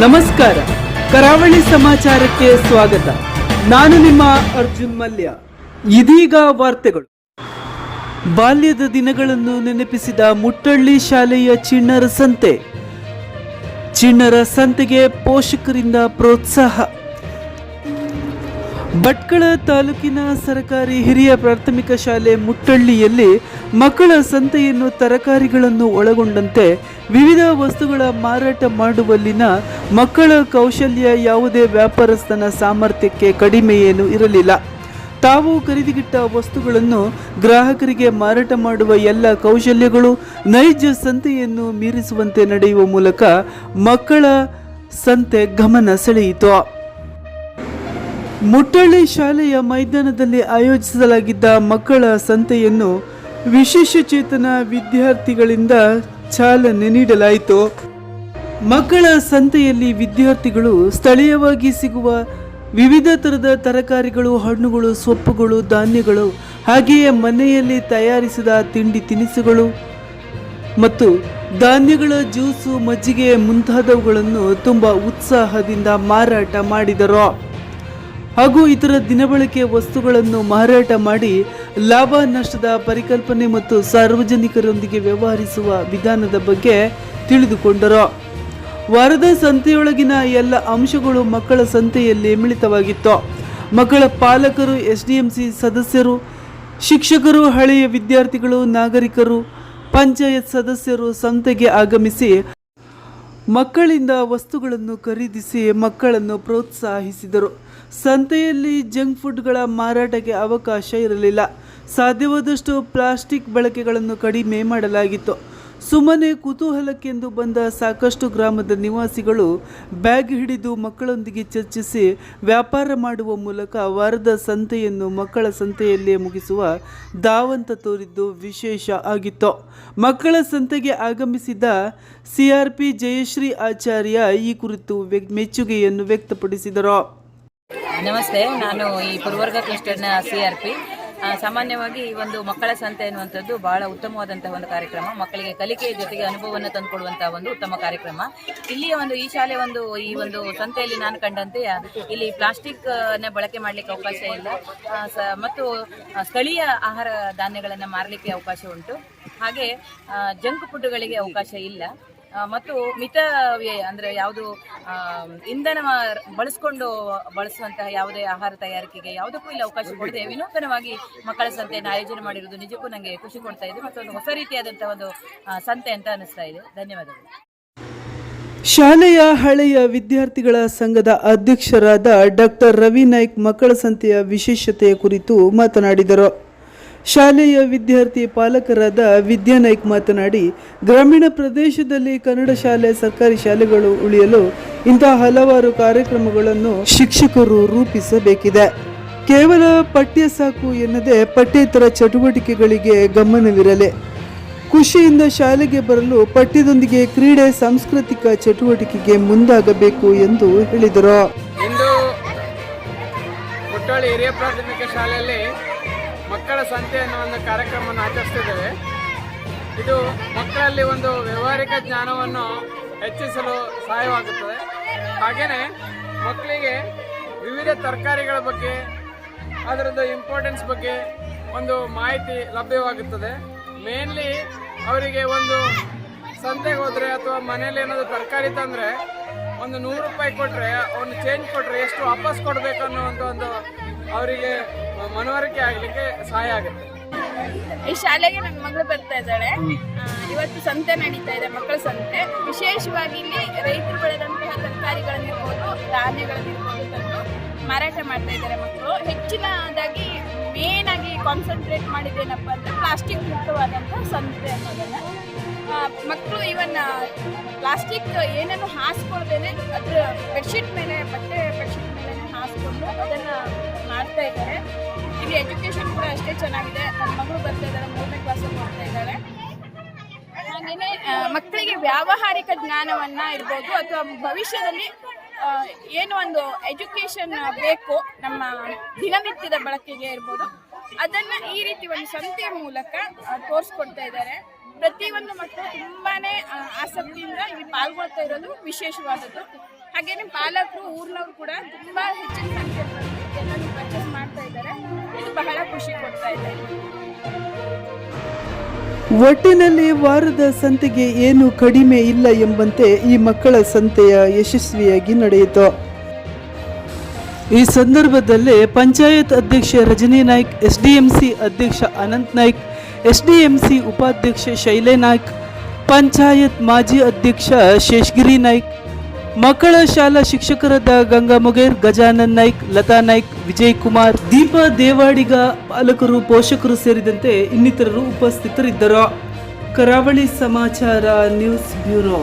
ನಮಸ್ಕಾರ. ಕರಾವಳಿ ಸಮಾಚಾರಕ್ಕೆ ಸ್ವಾಗತ. ನಾನು ನಿಮ್ಮ ಅರ್ಜುನ್ ಮಲ್ಯ. ಇದೀಗ ವಾರ್ತೆಗಳು. ಬಾಲ್ಯದ ದಿನಗಳನ್ನು ನೆನಪಿಸಿದ ಮುಟ್ಟಳ್ಳಿ ಶಾಲೆಯ ಚಿಣ್ಣರ ಸಂತೆ. ಚಿಣ್ಣರ ಸಂತೆಗೆ ಪೋಷಕರಿಂದ ಪ್ರೋತ್ಸಾಹ. ಭಟ್ಕಳ ತಾಲೂಕಿನ ಸರ್ಕಾರಿ ಹಿರಿಯ ಪ್ರಾಥಮಿಕ ಶಾಲೆ ಮುಟ್ಟಳ್ಳಿಯಲ್ಲಿ ಮಕ್ಕಳ ಸಂತೆಯನ್ನು ತರಕಾರಿಗಳನ್ನು ಒಳಗೊಂಡಂತೆ ವಿವಿಧ ವಸ್ತುಗಳ ಮಾರಾಟ ಮಾಡುವಲ್ಲಿನ ಮಕ್ಕಳ ಕೌಶಲ್ಯ ಯಾವುದೇ ವ್ಯಾಪಾರಸ್ಥನ ಸಾಮರ್ಥ್ಯಕ್ಕೆ ಕಡಿಮೆಯೇನೂ ಇರಲಿಲ್ಲ. ತಾವು ಖರೀದಿಗಿಟ್ಟ ವಸ್ತುಗಳನ್ನು ಗ್ರಾಹಕರಿಗೆ ಮಾರಾಟ ಮಾಡುವ ಎಲ್ಲ ಕೌಶಲ್ಯಗಳು ನೈಜ ಸಂತೆಯನ್ನು ಮೀರಿಸುವಂತೆ ನಡೆಯುವ ಮೂಲಕ ಮಕ್ಕಳ ಸಂತೆ ಗಮನ ಸೆಳೆಯಿತು. ಮುಟ್ಟಳ್ಳಿ ಶಾಲೆಯ ಮೈದಾನದಲ್ಲಿ ಆಯೋಜಿಸಲಾಗಿದ್ದ ಮಕ್ಕಳ ಸಂತೆಯನ್ನು ವಿಶೇಷ ಚೇತನ ವಿದ್ಯಾರ್ಥಿಗಳಿಂದ ಚಾಲನೆ ನೀಡಲಾಯಿತು. ಮಕ್ಕಳ ಸಂತೆಯಲ್ಲಿ ವಿದ್ಯಾರ್ಥಿಗಳು ಸ್ಥಳೀಯವಾಗಿ ಸಿಗುವ ವಿವಿಧ ಥರದ ತರಕಾರಿಗಳು, ಹಣ್ಣುಗಳು, ಸೊಪ್ಪುಗಳು, ಧಾನ್ಯಗಳು, ಹಾಗೆಯೇ ಮನೆಯಲ್ಲಿ ತಯಾರಿಸಿದ ತಿಂಡಿ ತಿನಿಸುಗಳು ಮತ್ತು ಧಾನ್ಯಗಳ ಜ್ಯೂಸು ಮಜ್ಜಿಗೆ ಮುಂತಾದವುಗಳನ್ನು ತುಂಬ ಉತ್ಸಾಹದಿಂದ ಮಾರಾಟ ಮಾಡಿದರು. ಹಾಗೂ ಇತರ ದಿನಬಳಕೆ ವಸ್ತುಗಳನ್ನು ಮಾರಾಟ ಮಾಡಿ ಲಾಭ ನಷ್ಟದ ಪರಿಕಲ್ಪನೆ ಮತ್ತು ಸಾರ್ವಜನಿಕರೊಂದಿಗೆ ವ್ಯವಹರಿಸುವ ವಿಧಾನದ ಬಗ್ಗೆ ತಿಳಿದುಕೊಂಡರು. ವಾರದ ಸಂತೆಯೊಳಗಿನ ಎಲ್ಲ ಅಂಶಗಳು ಮಕ್ಕಳ ಸಂತೆಯಲ್ಲಿ ಮಿಳಿತವಾಗಿತ್ತು. ಮಕ್ಕಳ ಪಾಲಕರು ಎಸ್ ಸದಸ್ಯರು, ಶಿಕ್ಷಕರು, ಹಳೆಯ ವಿದ್ಯಾರ್ಥಿಗಳು, ನಾಗರಿಕರು, ಪಂಚಾಯತ್ ಸದಸ್ಯರು ಸಂತೆಗೆ ಆಗಮಿಸಿ ಮಕ್ಕಳಿಂದ ವಸ್ತುಗಳನ್ನು ಖರೀದಿಸಿ ಮಕ್ಕಳನ್ನು ಪ್ರೋತ್ಸಾಹಿಸಿದರು. ಸಂತೆಯಲ್ಲಿ ಜಂಕ್ ಫುಡ್ಗಳ ಮಾರಾಟಕ್ಕೆ ಅವಕಾಶ ಇರಲಿಲ್ಲ. ಸಾಧ್ಯವಾದಷ್ಟು ಪ್ಲಾಸ್ಟಿಕ್ ಬಳಕೆಗಳನ್ನು ಕಡಿಮೆ ಮಾಡಲಾಗಿತ್ತು. ಸುಮ್ಮನೆ ಕುತೂಹಲಕ್ಕೆಂದು ಬಂದ ಸಾಕಷ್ಟು ಗ್ರಾಮದ ನಿವಾಸಿಗಳು ಬ್ಯಾಗ್ ಹಿಡಿದು ಮಕ್ಕಳೊಂದಿಗೆ ಚರ್ಚಿಸಿ ವ್ಯಾಪಾರ ಮಾಡುವ ಮೂಲಕ ವಾರದ ಸಂತೆಯನ್ನು ಮಕ್ಕಳ ಸಂತೆಯಲ್ಲೇ ಮುಗಿಸುವ ದಾವಂತ ತೋರಿದ್ದು ವಿಶೇಷ ಆಗಿತ್ತು. ಮಕ್ಕಳ ಸಂತೆಗೆ ಆಗಮಿಸಿದ ಸಿಆರ್ಪಿ ಜಯಶ್ರೀ ಆಚಾರ್ಯ ಈ ಕುರಿತು ಮೆಚ್ಚುಗೆಯನ್ನು ವ್ಯಕ್ತಪಡಿಸಿದರು. ನಮಸ್ತೆ, ನಾನು ಈ ಪುರವರ್ಗ ಕ್ಲಸ್ಟರ್ನ ಸಿ ಸಾಮಾನ್ಯವಾಗಿ ಈ ಒಂದು ಮಕ್ಕಳ ಸಂತೆ ಎನ್ನುವಂಥದ್ದು ಬಹಳ ಉತ್ತಮವಾದಂತಹ ಒಂದು ಕಾರ್ಯಕ್ರಮ. ಮಕ್ಕಳಿಗೆ ಕಲಿಕೆಯ ಜೊತೆಗೆ ಅನುಭವವನ್ನು ತಂದುಕೊಡುವಂತಹ ಒಂದು ಉತ್ತಮ ಕಾರ್ಯಕ್ರಮ. ಇಲ್ಲಿಯ ಒಂದು ಈ ಶಾಲೆ ಒಂದು, ಈ ಒಂದು ಸಂತೆಯಲ್ಲಿ ನಾನು ಕಂಡಂತೆ, ಇಲ್ಲಿ ಪ್ಲಾಸ್ಟಿಕ್ನ ಬಳಕೆ ಮಾಡಲಿಕ್ಕೆ ಅವಕಾಶ ಇಲ್ಲ. ಮತ್ತು ಸ್ಥಳೀಯ ಆಹಾರ ಧಾನ್ಯಗಳನ್ನು ಮಾರಲಿಕ್ಕೆ ಅವಕಾಶ ಉಂಟು. ಹಾಗೆ ಜಂಕ್ ಫುಡ್ಗಳಿಗೆ ಅವಕಾಶ ಇಲ್ಲ. ಮತ್ತು ಮಿತ ವ್ಯಯ ಅಂದರೆ ಯಾವುದು ಇಂಧನ ಬಳಸ್ಕೊಂಡು ಬಳಸುವಂತಹ ಯಾವುದೇ ಆಹಾರ ತಯಾರಿಕೆಗೆ ಯಾವುದಕ್ಕೂ ಇಲ್ಲಿ ಅವಕಾಶ ಕೊಡದೆ ವಿನೂತನವಾಗಿ ಮಕ್ಕಳ ಸಂತೆಯನ್ನು ಆಯೋಜನೆ ಮಾಡಿರುವುದು ನಿಜಕ್ಕೂ ನನಗೆ ಖುಷಿ ಕೊಡ್ತಾ ಇದೆ ಮತ್ತು ಒಂದು ಹೊಸ ರೀತಿಯಾದಂತಹ ಒಂದು ಸಂತೆ ಅಂತ ಅನಿಸ್ತಾ ಇದೆ. ಧನ್ಯವಾದಗಳು. ಶಾಲೆಯ ಹಳೆಯ ವಿದ್ಯಾರ್ಥಿಗಳ ಸಂಘದ ಅಧ್ಯಕ್ಷರಾದ ಡಾಕ್ಟರ್ ರವಿ ನಾಯ್ಕ್ ಮಕ್ಕಳ ಸಂತೆಯ ವಿಶೇಷತೆಯ ಕುರಿತು ಮಾತನಾಡಿದರು. ಶಾಲೆಯ ವಿದ್ಯಾರ್ಥಿ ಪಾಲಕರಾದ ವಿದ್ಯಾ ನಾಯ್ಕ್ ಮಾತನಾಡಿ, ಗ್ರಾಮೀಣ ಪ್ರದೇಶದಲ್ಲಿ ಕನ್ನಡ ಶಾಲೆ, ಸರ್ಕಾರಿ ಶಾಲೆಗಳು ಉಳಿಯಲು ಇಂತಹ ಹಲವಾರು ಕಾರ್ಯಕ್ರಮಗಳನ್ನು ಶಿಕ್ಷಕರು ರೂಪಿಸಬೇಕಿದೆ. ಕೇವಲ ಪಠ್ಯ ಸಾಕು ಎನ್ನದೆ ಪಠ್ಯೇತರ ಚಟುವಟಿಕೆಗಳಿಗೆ ಗಮನವಿರಲಿ. ಖುಷಿಯಿಂದ ಶಾಲೆಗೆ ಬರಲು ಪಠ್ಯದೊಂದಿಗೆ ಕ್ರೀಡೆ, ಸಾಂಸ್ಕೃತಿಕ ಚಟುವಟಿಕೆಗೆ ಮುಂದಾಗಬೇಕು ಎಂದು ಹೇಳಿದರು. ಇಂದು ಹಿರಿಯ ಪ್ರಾಥಮಿಕ ಶಾಲೆಯಲ್ಲಿ ಮಕ್ಕಳ ಸಂತೆ ಅನ್ನೋ ಒಂದು ಕಾರ್ಯಕ್ರಮವನ್ನು ಆಚರಿಸ್ತಿದ್ದೇವೆ. ಇದು ಮಕ್ಕಳಲ್ಲಿ ಒಂದು ವ್ಯವಹಾರಿಕ ಜ್ಞಾನವನ್ನು ಹೆಚ್ಚಿಸಲು ಸಹಾಯವಾಗುತ್ತದೆ. ಹಾಗೆಯೇ ಮಕ್ಕಳಿಗೆ ವಿವಿಧ ತರಕಾರಿಗಳ ಬಗ್ಗೆ, ಅದರದ್ದು ಇಂಪಾರ್ಟೆನ್ಸ್ ಬಗ್ಗೆ ಒಂದು ಮಾಹಿತಿ ಲಭ್ಯವಾಗುತ್ತದೆ. ಮೇನ್ಲಿ ಅವರಿಗೆ ಒಂದು ಸಂತೆಗೆ ಹೋದರೆ ಅಥವಾ ಮನೇಲಿ ಏನಾದರೂ ತರಕಾರಿ ತಂದರೆ ಒಂದು ನೂರು ರೂಪಾಯಿ ಕೊಟ್ಟರೆ ಒಂದು ಚೇಂಜ್ ಕೊಟ್ಟರೆ ಎಷ್ಟು ವಾಪಸ್ ಕೊಡ್ಬೇಕು ಒಂದು ಒಂದು ಅವರಿಗೆ ಮನವರಿಕೆ ಆಗಲಿಕ್ಕೆ ಸಹಾಯ ಆಗುತ್ತೆ. ಈ ಶಾಲೆಗೆ ನನ್ನ ಮಗಳು ಬರ್ತಾ ಇದ್ದಾಳೆ. ಇವತ್ತು ಸಂತೆ ನಡೀತಾ ಇದೆ, ಮಕ್ಕಳ ಸಂತೆ. ವಿಶೇಷವಾಗಿ ಇಲ್ಲಿ ರೈತರು ಬೆಳೆದಂತಹ ತರಕಾರಿಗಳನ್ನಿರ್ಬೋದು, ಧಾನ್ಯಗಳನ್ನಿರ್ಬೋದು ಮಾರಾಟ ಮಾಡ್ತಾ ಇದ್ದಾರೆ ಮಕ್ಕಳು. ಹೆಚ್ಚಿನದಾಗಿ ಮೇನ್ ಆಗಿ ಕಾನ್ಸಂಟ್ರೇಟ್ ಮಾಡಿದ್ದೇನಪ್ಪ ಅಂದ್ರೆ ಪ್ಲಾಸ್ಟಿಕ್ ಮುಕ್ತವಾದಂತಹ ಸಂತೆ ಅನ್ನೋದನ್ನ. ಮಕ್ಕಳು ಇವನ್ ಪ್ಲಾಸ್ಟಿಕ್ ಏನನ್ನು ಹಾಸ್ಕೊಳ್ದೇನೆ ಅದ್ರ ಬೆಡ್ಶೀಟ್ ಮೇಲೆ, ಬಟ್ಟೆ ಬೆಡ್ಶೀಟ್ ಮೇಲೆ ಹಾಸ್ಕೊಂಡು ಅದನ್ನ ಮಾಡ್ತಾ ಇದ್ದಾರೆ. ಇಲ್ಲಿ ಎಜುಕೇಶನ್ ಕೂಡ ಅಷ್ಟೇ ಚೆನ್ನಾಗಿದೆ. ನನ್ನ ಮಗಳು ಬರ್ತಾ ಇದ್ದಾರೆ, ಮೂರನೇ ಕ್ಲಾಸ್ ಮಾಡ್ತಾ ಇದ್ದಾಳೆ ಹಾಗೇನೆ ಮಕ್ಕಳಿಗೆ ವ್ಯಾವಹಾರಿಕ ಜ್ಞಾನವನ್ನ ಇರ್ಬೋದು ಅಥವಾ ಭವಿಷ್ಯದಲ್ಲಿ ಏನು ಒಂದು ಎಜುಕೇಶನ್ ಬೇಕು, ನಮ್ಮ ದಿನನಿತ್ಯದ ಬಳಕೆಗೆ ಇರ್ಬೋದು, ಅದನ್ನ ಈ ರೀತಿ ಒಂದು ಸಂತೆಯ ಮೂಲಕ ತೋರಿಸ್ಕೊಡ್ತಾ ಇದ್ದಾರೆ. ಪ್ರತಿಯೊಂದು ಮಕ್ಕಳು ತುಂಬಾನೇ ಆಸಕ್ತಿಯಿಂದ ಇಲ್ಲಿ ಪಾಲ್ಗೊಳ್ತಾ ಇರೋದು ವಿಶೇಷವಾದದ್ದು. ಹಾಗೇನೆ ಪಾಲಕರು, ಊರಿನವರು ಕೂಡ ತುಂಬಾ ಹೆಚ್ಚಿನ ಸಂಖ್ಯೆಯಲ್ಲಿ ಪರ್ಚೇಸ್ ಮಾಡ್ತಾ ಇದ್ದಾರೆ. ಇದು ಬಹಳ ಖುಷಿ ಕೊಡ್ತಾ ಇದೆ. ಒಟ್ಟಿನಲ್ಲಿ ವಾರದ ಸಂತೆಗೆ ಏನು ಕಡಿಮೆ ಇಲ್ಲ ಎಂಬಂತೆ ಈ ಮಕ್ಕಳ ಸಂತೆಯ ಯಶಸ್ವಿಯಾಗಿ ನಡೆಯಿತು. ಈ ಸಂದರ್ಭದಲ್ಲಿ ಪಂಚಾಯತ್ ಅಧ್ಯಕ್ಷ ರಜನಿ ನಾಯ್ಕ್, ಎಸ್ಡಿಎಂಸಿ ಅಧ್ಯಕ್ಷ ಅನಂತ್ ನಾಯ್ಕ್ ಎಸ್ಡಿಎಂಸಿ ಉಪಾಧ್ಯಕ್ಷೆ ಶೈಲೆ ನಾಯ್ಕ್, ಪಂಚಾಯತ್ ಮಾಜಿ ಅಧ್ಯಕ್ಷ ಶೇಷಗಿರಿ ನಾಯ್ಕ್, ಮಕ್ಕಳ ಶಾಲಾ ಶಿಕ್ಷಕರಾದ ಗಂಗಾ ಮೊಗೇರ್, ಗಜಾನನ್ ನಾಯ್ಕ್, ಲತಾ ನಾಯ್ಕ್, ವಿಜಯ್ ಕುಮಾರ್, ದೀಪಾ ದೇವಾಡಿಗ ಪಾಲಕರು, ಪೋಷಕರು ಸೇರಿದಂತೆ ಇನ್ನಿತರರು ಉಪಸ್ಥಿತರಿದ್ದರು. ಕರಾವಳಿ ಸಮಾಚಾರ ನ್ಯೂಸ್ ಬ್ಯೂರೋ.